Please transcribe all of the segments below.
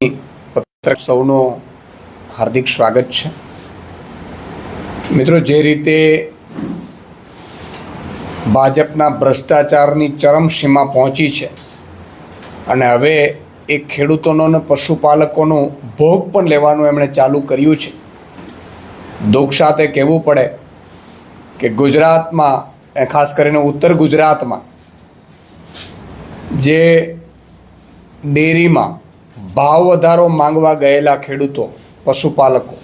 પત્રક સૌનો હાર્દિક સ્વાગત છે. મિત્રો, જે રીતે ભાજપના ભ્રષ્ટાચારની ચરમસીમા પહોંચી છે અને હવે એ ખેડૂતોનો અને પશુપાલકોનો ભોગ પણ લેવાનું એમણે ચાલુ કર્યું છે. દુઃખ સાથે કહેવું પડે કે ગુજરાતમાં, એ ખાસ કરીને ઉત્તર ગુજરાતમાં, જે ડેરીમાં ભાવ વધારો માંગવા ગયેલા ખેડૂતો, પશુપાલકો.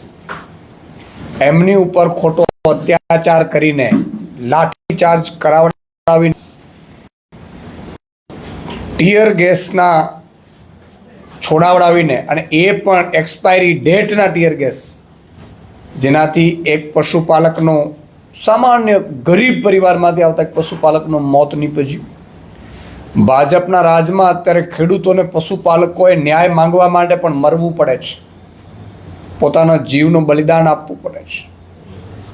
એમની ઉપર ખોટો અત્યાચાર કરીને લાઠીચાર્જ કરાવડાવીને ટીયર ગેસના છોડાવડાવીને અને એ પણ એક્સપાયરી ડેટના ટીયર ગેસ. જેનાથી એક પશુપાલકનો સામાન્ય ગરીબ પરિવારમાંથી આવતા એક પશુપાલકનું મોત નીપજ્યું. ભાજપના રાજમાં અત્યારે ખેડૂતોને પશુપાલકોએ ન્યાય માંગવા માટે પણ મરવું પડે છે. પોતાના જીવનું બલિદાન આપવું પડે છે.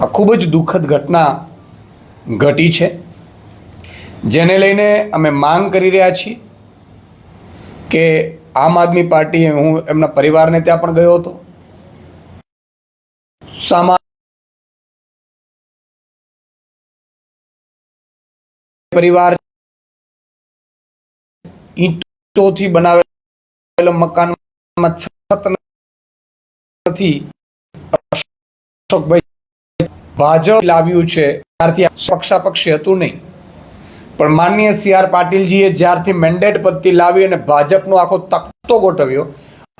આ ખૂબ જ દુઃખદ ઘટના ઘટી છે. જેને લઈને અમે માંગ કરી રહ્યા છીએ કે આમ આદમી પાર્ટી હું એમના પરિવારને ત્યાં પણ ગયો હતો. પરિવાર ઈંટોથી બનાવેલો મકાનમાં છત નથી અશોકભાઈ ભાજપ લાવ્યું છે. ત્યારથી પક્ષાપક્ષી હતું નહીં. પણ માનનીય સી આર પાટીલજીએ જ્યારથી મેન્ડેટ પદ્ધતિ લાવી અને ભાજપનો આખો તખતો ગોઠવ્યો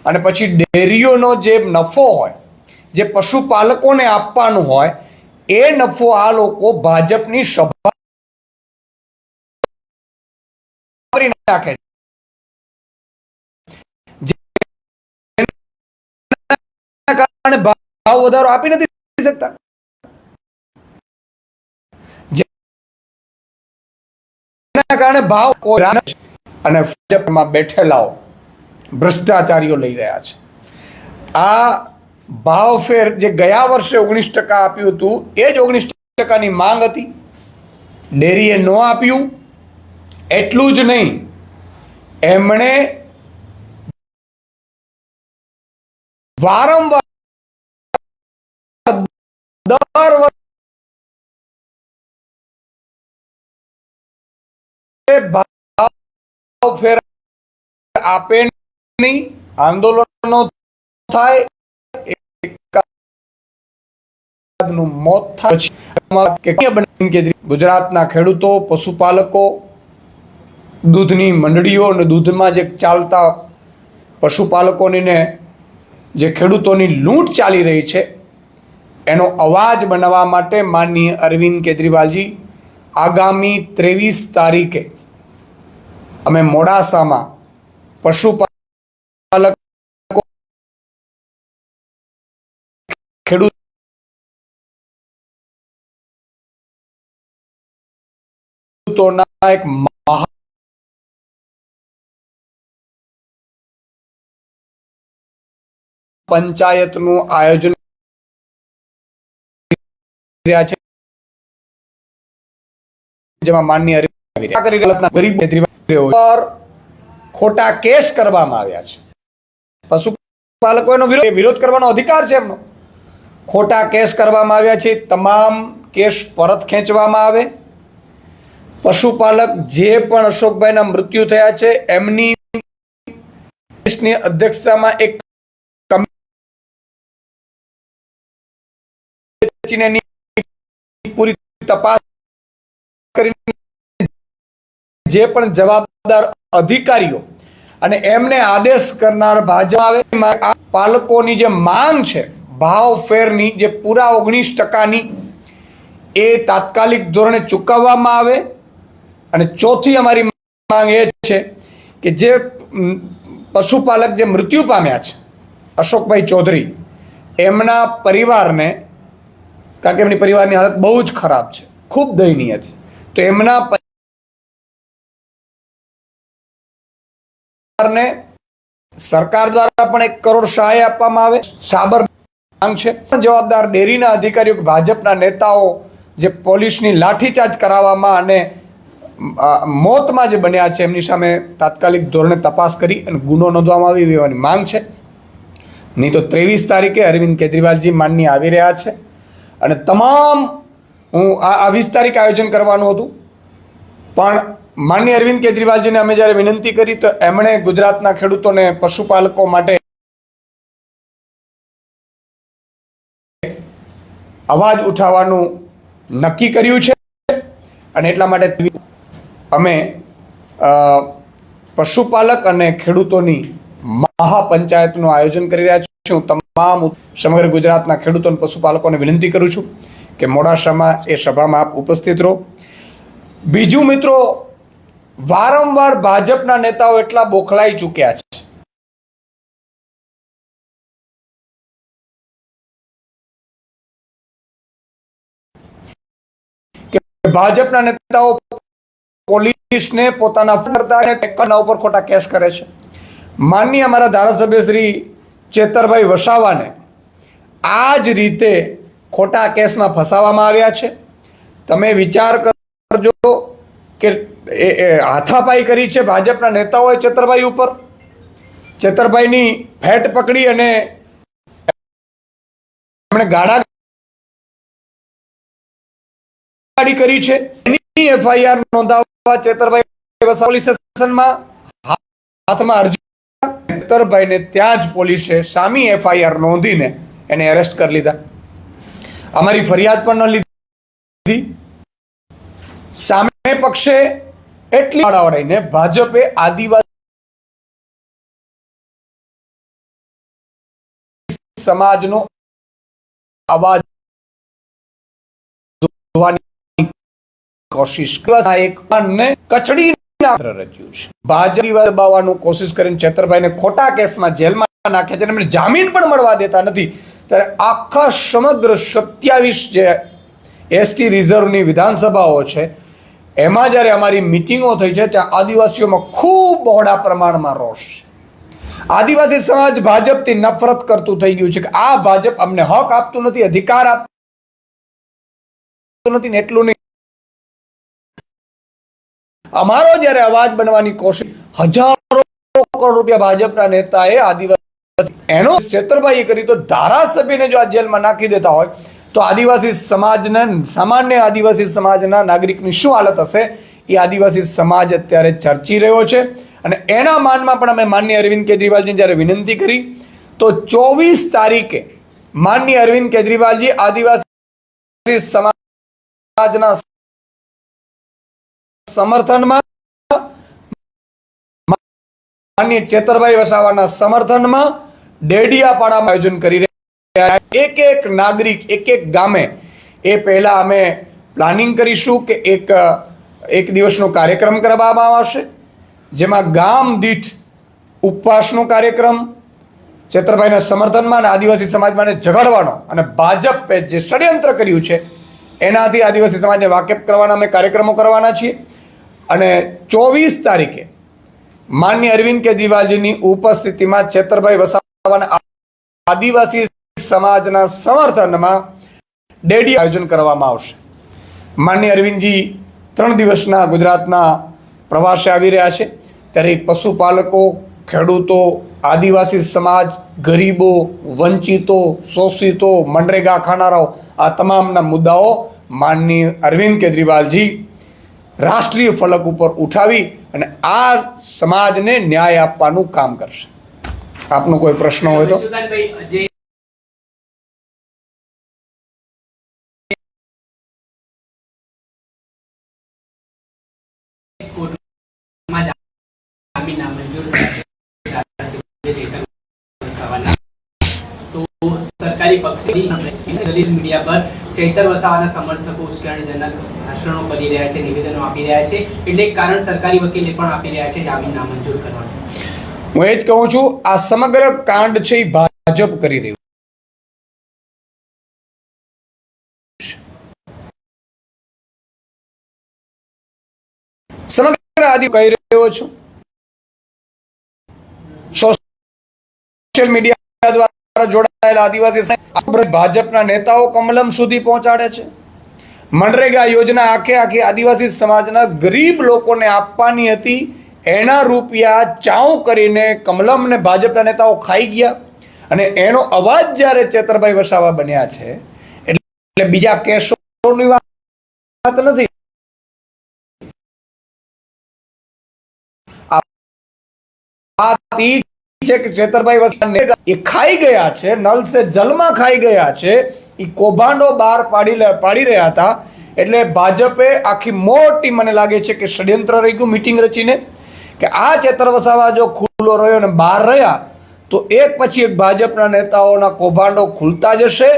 અને પછી ડેરીઓનો જે નફો હોય, જે પશુપાલકોને આપવાનું હોય, એ નફો આ લોકો ભાજપની સભા નાખે કારણે ભાવ વધારો આપી નથી શકતા. કારણે ભાવ અને ભાજપમાં બેઠેલાઓ ભ્રષ્ટાચારીઓ લઈ રહ્યા છે. આ ભાવ ફેર જે ગયા વર્ષે ઓગણીસ ટકા આપ્યું હતું, એ જ ઓગણીસ ટકાની માંગ હતી. ડેરીએ ન આપ્યું, એટલું જ નહીં, એમણે વારંવાર દર ભાવ ફેર આપે નહીં આંદોલનો થાય, એકાદનું મોત થાય. ગુજરાતના ખેડૂતો, પશુપાલકો, દૂધની મંડળીઓ અને દૂધમાં જે ચાલતા પશુપાલકોની ને જે ખેડૂતોની લૂંટ ચાલી રહી છે એનો અવાજ બનાવવા માટે માનનીય અરવિંદ કેજરીવાલજી, આગામી ત્રેવીસ તારીખે અમે મોડાસામાં પશુપાલક ખેડૂત ખેડૂતોના એક પંચાયતનું આયોજન રહ્યા છે. જેમાં ગરીબ ખોટા કેસ કરવામાં આવ્યા છે. પશુપાલકોનો વિરોધ કરવાનો અધિકાર છે એમનો. ખોટા કેસ કરવામાં આવ્યા છે. તમામ કેસ પરત ખેંચવામાં આવે. પશુપાલક જે પણ અશોકભાઈના મૃત્યુ થયા છે, એમની દેશની અધ્યક્ષતામાં એક પૂરી તપાસ કરીને જે પણ જવાબદાર અધિકારીઓ અને એમને આદેશ કરનાર ભાજપ આવે પાલકોની જે માંગ છે, ભાવ ફેરની જે પૂરા ઓગણીસ ટકાની, એ તાત્કાલિક ધોરણે ચૂકવવામાં આવે. અને ચોથી અમારી માંગ એ છે કે જે પશુપાલક જે મૃત્યુ પામ્યા છે, અશોકભાઈ ચૌધરી, એમના પરિવારને કારણ કે એમની પરિવારની હાલત બહુ જ ખરાબ છે. ખૂબ દયનીય છે. તો એમના પરિવારને સરકાર દ્વારા પણ એક કરોડ સહાય આપવામાં આવે સાબર માંગ છે. જવાબદાર ડેરીના અધિકારીઓ ભાજપના નેતાઓ જે પોલીસની લાઠીચાર્જ કરાવવામાં અને મોતમાં જે બન્યા છે, એમની સામે તાત્કાલિક ધોરણે તપાસ કરી અને ગુનો નોંધવામાં આવી એવાની માંગ છે. નહીં તો ત્રેવીસ તારીખે અરવિંદ કેજરીવાલજી માનની આવી રહ્યા છે. અને તમામ હું આ આ વીસ તારીખે આયોજન કરવાનું હતું. પણ માન્ય અરવિંદ કેજરીવાલજીને અમે જ્યારે વિનંતી કરી તો એમણે ગુજરાતના ખેડૂતોને પશુપાલકો માટે અવાજ ઉઠાવવાનું નક્કી કર્યું છે. અને એટલા માટે અમે પશુપાલક અને ખેડૂતોની મહાપંચાયતનું આયોજન કરી રહ્યા છીએ. હું તમામ સમગ્ર ગુજરાતના ખેડૂતો અને પશુપાલકોને વિનંતી કરું છું કે મોડાસામાં એ સભામાં આપ ઉપસ્થિત રહો. બીજું મિત્રો, વારંવાર ભાજપના નેતાઓ એટલા બોખલાઈ ચૂક્યા છે. કે ભાજપના નેતાઓ પોલીસને પોતાના કરતા ઉપર ખોટા કેસ કરે છે. માનનીય અમારા ધારાસભ્ય શ્રી ચેતરભાઈ વસાવાને આ જ રીતે ખોટા કેસમાં ફસાવવામાં આવ્યા છે. તમે વિચાર કરજો કે એ હાથાપાઈ કરી છે ભાજપના નેતાઓએ ચેતરભાઈ ઉપર. ચેતરભાઈની ફેટ પકડી અને એમણે ગાડા કરી છે. એની એફઆઈઆર નોંધાવવા ચેતરભાઈ પોલીસ સ્ટેશનમાં હાથમાં અરજી ચેતરભાઈને ત્યાં જ પોલીસે સામી એફઆઈઆર નોંધીને એને એરેસ્ટ કરી લીધા. અમારી ફરિયાદ પણ ન લીધી. સામે પક્ષે એટલી વાળાવડાઈને ભાજપે આદિવાસી સમાજનો અવાજ કોશિશ કરવા એક કચડી રચ્યું છે. ભાજપ દબાવવાનું કોશિશ કરીને છેતરભાઈને ખોટા કેસમાં જેલમાં નાખે છે એમને જામીન પણ મળવા દેતા નથી. ત્યારે આખા સમગ્ર સત્યાવીસ જે એસટી રિઝર્વની વિધાનસભાઓ છે, એમાં જ્યારે અમારી મિટિંગો થઈ છે, ત્યાં આદિવાસીઓમાં ખૂબ બહોળા પ્રમાણમાં રોષ છે. આદિવાસી સમાજ ભાજપથી નફરત કરતું થઈ ગયું છે કે આ ભાજપ અમને હક આપતું નથી, અધિકાર આપતું નથી ને એટલું નહીં. અમારો જ્યારે અવાજ બનવાની કોશિશ હજારો કરોડ રૂપિયા ભાજપના નેતાએ આદિવાસી એનો ક્ષેત્રભાઈએ કરી તો ધારાસભ્યને જો આ જેલમાં નાખી દેતા હોય, તો આદિવાસી સમાજના સામાન્ય આદિવાસી સમાજના નાગરિકની શું હાલત હશે? એ આદિવાસી સમાજ અત્યારે ચર્ચી રહ્યો છે. અને એના માનમાં પણ અમે માનનીય અરવિંદ કેજરીવાલજીને જ્યારે વિનંતી કરી, તો ચોવીસ તારીખે માનનીય અરવિંદ કેજરીવાલજી આદિવાસી સમાજના સમર્થનમાં માનનીય ચેતરભાઈ વસાવાના સમર્થનમાં ડેડિયાપાડામાં આયોજન કરી રહ્યા એક એક નાગરિક, એક એક ગામે એ પહેલા અમે પ્લાનિંગ કરીશું કે એક એક દિવસનો કાર્યક્રમ કરવામાં આવશે, જેમાં ગામ દીઠ ઉપવાસનો કાર્યક્રમ, ચેતરભાઈના સમર્થનમાં અને આદિવાસી સમાજમાં ઝઘડવાનો અને ભાજપે જે ષડયંત્ર કર્યું છે, એનાથી આદિવાસી સમાજને વાકેફ કરવાના અમે કાર્યક્રમો કરવાના છીએ. અને ચોવીસ તારીખે માન્ય અરવિંદ કેજરીવાલજીની ઉપસ્થિતિમાં છેતરભાઈ વસાવાના આદિવાસી સમાજના સમર્થનમાં ડેડી આયોજન કરવામાં આવશે. માન્ય અરવિંદજી ત્રણ દિવસના ગુજરાતના પ્રવાસે આવી રહ્યા છે. ત્યારે પશુપાલકો, ખેડૂતો, આદિવાસી સમાજ, ગરીબો, વંચિતો, શોષિતો, મનરેગા ખાનારાઓ આ તમામના મુદ્દાઓ માનનીય અરવિંદ કેજરીવાલજી રાષ્ટ્રીય ફલક ઉપર ઉઠાવી અને આ સમાજને ન્યાય આપવાનું કામ કરશે. આપનો કોઈ પ્રશ્ન હોય તો? સરકારી પક્ષે દલિત મીડિયા પર ચૈતર વસાવાના સમર્થકો, ઉશ્કેરણીજનક ભાષણો કરી રહ્યા છે, નિવેદનો આપી રહ્યા છે. એટલે કારણ સરકારી વકીલે પણ આપી રહ્યા છે, જામીન નામંજૂર કરવાનું હું એ જ કહું છું, આ સમગ્ર કાંડ છે એ ભાજપ કરી રહ્યું સમગ્ર આદિ કહી રહ્યો છું. સોશિયલ મીડિયા દ્વારા જોડાયેલા આદિવાસી ભાજપના નેતાઓ કમલમ સુધી પહોંચાડે છે. મનરેગા યોજના આખે આખી આદિવાસી સમાજના ગરીબ લોકોને આપવાની હતી. એના રૂપિયા ચાઉ કરીને કમલમને ભાજપના નેતાઓ ખાઈ ગયા. અને એનો અવાજ જ્યારે ચેતરભાઈ વસાવા બન્યા છે, એટલે બીજા કેસોની વાત નથી. વાત છે કે ચેતરભાઈ વસાને એ ખાઈ ગયા છે, નલ સે જલમાં ખાઈ ગયા છે એ કૌભાંડો બહાર પાડી પાડી રહ્યા હતા. એટલે ભાજપે આખી મોટી મને લાગે છે કે ષડયંત્ર રહી ગયું મિટિંગ રચીને, કે આ ચેતર વસાવા જો ખુલ્લો રહ્યો અને બહાર રહ્યા, તો એક પછી એક ભાજપના નેતાઓના કૌભાંડો ખુલતા જશે,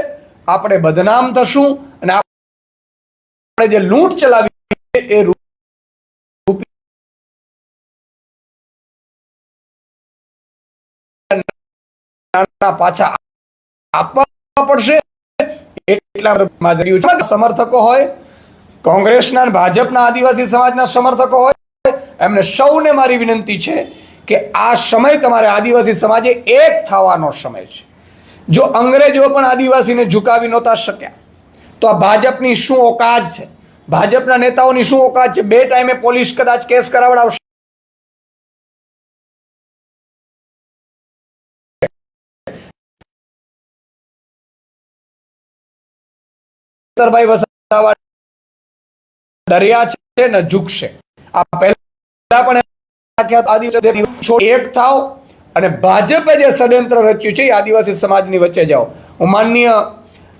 આપણે બદનામ થશું અને આપણે જે લૂંટ ચલાવી એ નાણા પાછા આપવા પડશે એટલા. સમર્થકો હોય, કોંગ્રેસના ભાજપના આદિવાસી સમાજના સમર્થકો હોય, એમને સૌને મારી વિનંતી છે કે આ સમય તમારે આદિવાસી સમાજે એક થવાનો સમય છે. જો અંગ્રેજો પણ આદિવાસીને ઝુકાવી નહોતા શક્યા, તો આ ભાજપની શું ઓકાત છે? ભાજપના નેતાઓની શું ઓકાત છે? બે ટાઈમે પોલીસ કદાચ કેસ કરાવડાવશે. ચેતરભાઈ વસાવા ડર્યા છે ને ઝૂકશે આ પહેલા પણ એક થાવ અને ભાજપે જે ષડયંત્ર રચ્યું છે આદિવાસી સમાજની વચ્ચે જાઓ. હું માનનીય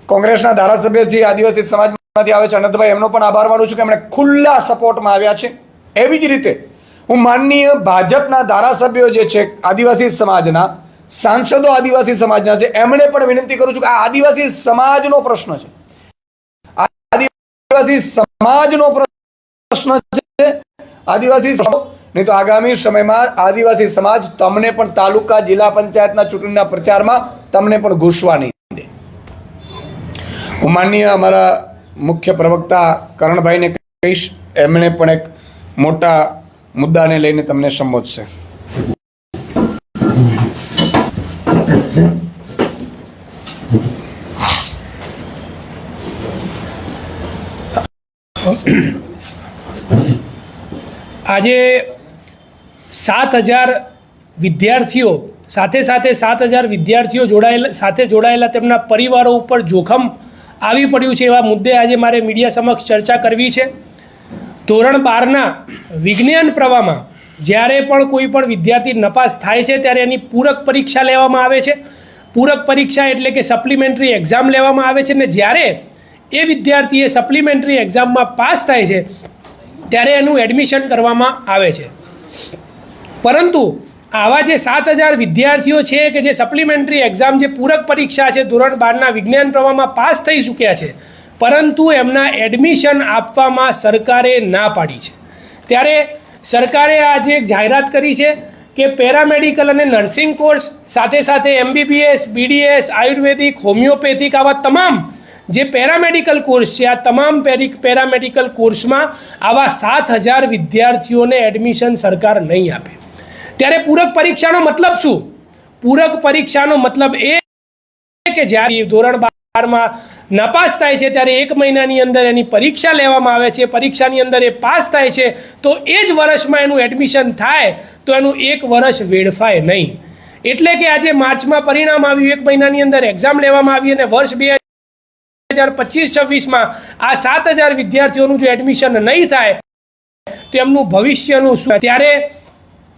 કોંગ્રેસના ધારાસભ્ય જે આદિવાસી સમાજમાંથી આવે છે, અનંતભાઈ, એમનો પણ આભાર માનું છું કે એમણે ખુલ્લા સપોર્ટમાં આવ્યા છે. એવી જ રીતે હું માનનીય ભાજપના ધારાસભ્યો જે છે, આદિવાસી સમાજના, સાંસદો આદિવાસી સમાજના છે, એમણે પણ વિનંતી કરું છું કે આ આદિવાસી સમાજનો પ્રશ્ન છે. આદિવાસી સમાજનો પ્રશ્ન છે. આદિવાસી નહીં તો આગામી સમયમાં આદિવાસી સમાજ તમને પણ તાલુકા, જિલ્લા પંચાયતના ચૂંટણીના પ્રચારમાં તમને પણ ઘૂસવા નહીં દે હું માનનીય અમારા મુખ્ય પ્રવક્તા કરણભાઈને કહીશ, એમણે પણ એક મોટા મુદ્દાને લઈને તમને સંબોધશે. આજે સાત હજાર વિદ્યાર્થીઓ, સાથે સાથે સાત હજાર વિદ્યાર્થીઓ જોડાયેલા, સાથે જોડાયેલા તેમના પરિવારો ઉપર જોખમ આવી પડ્યું છે એવા મુદ્દે આજે મારે મીડિયા સમક્ષ ચર્ચા કરવી છે. ધોરણ બારના વિજ્ઞાન પ્રવાહમાં જ્યારે પણ કોઈ પણ વિદ્યાર્થી નપાસ થાય છે ત્યારે એની પૂરક પરીક્ષા લેવામાં આવે છે. પૂરક પરીક્ષા એટલે કે સપ્લિમેન્ટરી એક્ઝામ લેવામાં આવે છે ને જ્યારે એ વિદ્યાર્થીએ સપ્લિમેન્ટરી એક્ઝામમાં પાસ થાય છે, ત્યારે એનું એડમિશન કરવામાં આવે છે. પરંતુ આવા જે સાત હજાર વિદ્યાર્થીઓ છે કે જે સપ્લિમેન્ટરી એક્ઝામ જે પૂરક પરીક્ષા છે, ધોરણ બારના વિજ્ઞાન પ્રવાહમાં પાસ થઈ ચૂક્યા છે, પરંતુ એમના એડમિશન આપવામાં સરકારે ના પાડી છે. ત્યારે સરકારે આજે એક જાહેરાત કરી છે કે પેરામેડિકલ અને નર્સિંગ કોર્સ સાથે સાથે એમબીબીએસ, બીડીએસ, આયુર્વેદિક, હોમિયોપેથિક આવા તમામ જે પેરામેડિકલ કોર્સ છે, આ તમામ પેરી, પેરામેડિકલ કોર્સમાં આવા સાત હજાર વિદ્યાર્થીઓને એડમિશન સરકાર નહીં આપે. ત્યારે પૂરક પરીક્ષાનો મતલબ શું? પૂરક પરીક્ષાનો મતલબ એ કે જ્યારે ધોરણ બારમાં નપાસ થાય છે, ત્યારે એક મહિનાની અંદર એની પરીક્ષા લેવામાં આવે છે, પરીક્ષાની અંદર એ પાસ થાય છે, તો એ જ વર્ષમાં એનું એડમિશન થાય, તો એનું એક વર્ષ વેડફાય નહીં. એટલે કે આજે માર્ચમાં પરિણામ આવ્યું, એક મહિનાની અંદર એક્ઝામ લેવામાં આવી અને વર્ષ બે હજાર પચીસ છવ્વીસમાં આ સાત હજાર વિદ્યાર્થીઓનું જો એડમિશન નહીં થાય, તો એમનું ભવિષ્યનું શું? ત્યારે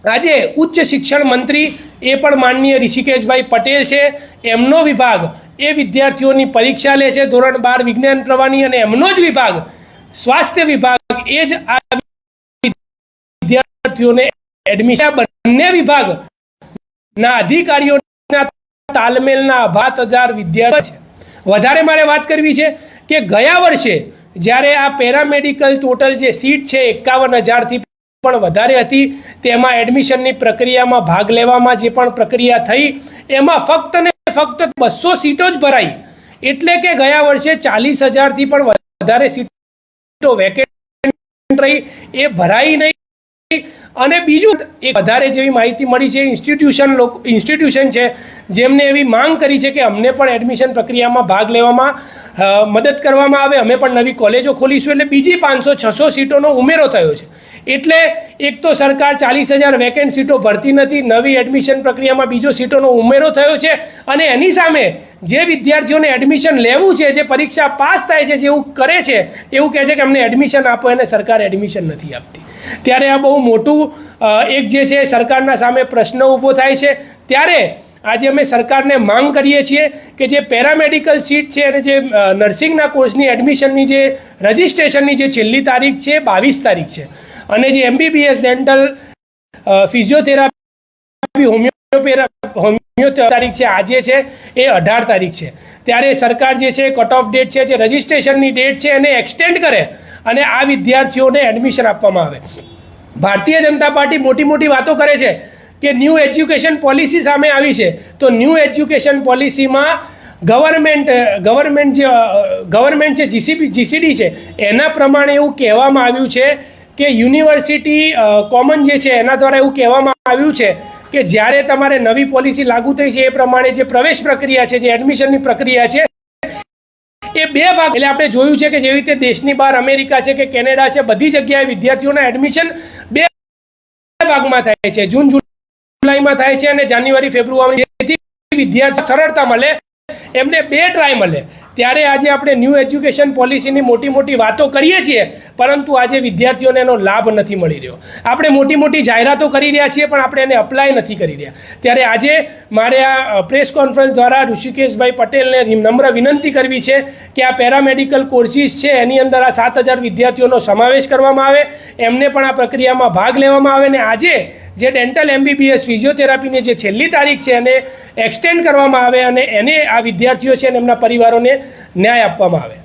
આજે ઉચ્ચ શિક્ષણ મંત્રી એ પણ માનનીય ઋષિકેશભાઈ પટેલ છે. એમનો વિભાગ એ વિદ્યાર્થીઓની પરીક્ષા લે છે ધોરણ બાર વિજ્ઞાન પ્રવાહની અને એમનો જ વિભાગ સ્વાસ્થ્ય વિભાગ એ જ આ વિદ્યાર્થીઓને એડમિશન બંને વિભાગ ના અધિકારીઓના તાલમેલના ભાત હજાર વિદ્યાર્થીઓ છે. વધારે મારે વાત કરવી છે કે ગયા વર્ષે જ્યારે આ પેરામેડિકલ ટોટલ જે સીટ છે એકાવન હજારથી પણ વધારે હતી, તેમાં એડમિશનની પ્રક્રિયામાં ભાગ લેવામાં જે પણ પ્રક્રિયા થઈ, એમાં ફક્ત ને ફક્ત બસો સીટો જ ભરાઈ. એટલે કે ગયા વર્ષે ચાલીસ હજારથી પણ વધારે સીટો વેકેન્ટ રહી. એ ભરાઈ નહીં. અને બીજું એક વધારે જેવી માહિતી મળી છે ઇન્સ્ટિટ્યુશન લોકો ઇન્સ્ટિટ્યુશન છે, જેમને એવી માંગ કરી છે કે અમને પણ એડમિશન પ્રક્રિયામાં ભાગ લેવામાં મદદ કરવામાં આવે. અમે પણ નવી કોલેજો ખોલીશું એટલે બીજી પાંચસો, છસો સીટોનો ઉમેરો થયો છે. એટલે એક તો સરકાર ચાલીસ હજાર વેકેન્ટ સીટો ભરતી નથી, નવી એડમિશન પ્રક્રિયામાં બીજો સીટોનો ઉમેરો થયો છે અને એની સામે જે વિદ્યાર્થીઓને એડમિશન લેવું છે, જે પરીક્ષા પાસ થાય છે જેવું કરે છે, એવું કહે છે કે અમને એડમિશન આપો, એને સરકાર એડમિશન નથી આપતી. ત્યારે આ બહુ મોટું એક જે છે સરકારના સામે પ્રશ્ન ઊભો થાય છે. ત્યારે આજે અમે સરકારને માંગ કરીએ છીએ કે જે પેરામેડિકલ સીટ છે અને જે નર્સિંગના કોર્સની એડમિશનની જે રજિસ્ટ્રેશનની જે છેલ્લી તારીખ છે, બાવીસ તારીખ છે. અને જે એમબીબીએસ, ડેન્ટલ ફિઝિયોથેરાપી હોમિયોપેરા હોમિયો તારીખ છે, આજે છે, એ અઢાર તારીખ છે. ત્યારે સરકાર જે છે કટ ઓફ ડેટ છે, જે રજિસ્ટ્રેશનની ડેટ છે, એને એક્સટેન્ડ કરે અને આ વિદ્યાર્થીઓને એડમિશન આપવામાં આવે. ભારતીય જનતા પાર્ટી મોટી મોટી વાતો કરે છે કે ન્યૂ એજ્યુકેશન પોલિસી સામે આવી છે. તો ન્યૂ એજ્યુકેશન પોલિસીમાં ગવર્મેન્ટ ગવર્મેન્ટ જે ગવર્મેન્ટ છે G C B G C D છે, એના પ્રમાણે એવું કહેવામાં આવ્યું છે કે યુનિવર્સિટી કોમન જે છે, એના દ્વારા એવું કહેવામાં આવ્યું છે કે જ્યારે તમારે નવી પોલિસી લાગુ થઈ છે એ પ્રમાણે જે પ્રવેશ પ્રક્રિયા છે, જે એડમિશનની પ્રક્રિયા છે, એ બે ભાગ એટલે આપણે જોયું છે કે જેવી રીતે દેશની બહાર અમેરિકા છે કે કેનેડા છે, બધી જગ્યાએ વિદ્યાર્થીઓના એડમિશન બે ભાગમાં થાય છે. જૂન જુલાઈમાં થાય છે અને જાન્યુઆરી, ફેબ્રુઆરી જેથી વિદ્યાર્થી સરળતા મળે, એમને બે ટ્રાય મળે. ત્યારે આજે આપણે ન્યૂ એજ્યુકેશન પોલિસીની મોટી મોટી વાતો કરીએ છીએ. પરંતુ આજે વિદ્યાર્થીઓને એનો લાભ નથી મળી રહ્યો. આપણે મોટી મોટી જાહેરાતો કરી રહ્યા છીએ, પણ આપણે એને અપ્લાય નથી કરી રહ્યા. ત્યારે આજે મારે આ પ્રેસ કોન્ફરન્સ દ્વારા ઋષિકેશભાઈ પટેલને નમ્ર વિનંતી કરવી છે કે આ પેરામેડિકલ કોર્સિસ છે, એની અંદર આ સાત હજાર વિદ્યાર્થીઓનો સમાવેશ કરવામાં આવે. એમને પણ આ પ્રક્રિયામાં ભાગ લેવામાં આવે ને આજે જે ડેન્ટલ એમબીબીએસ ફિઝિયોથેરાપીની જે છેલ્લી તારીખ છે એને એક્સટેન્ડ કરવામાં આવે અને એને આ વિદ્યાર્થીઓ છે અને એમના પરિવારોને ન્યાય આપવામાં આવે.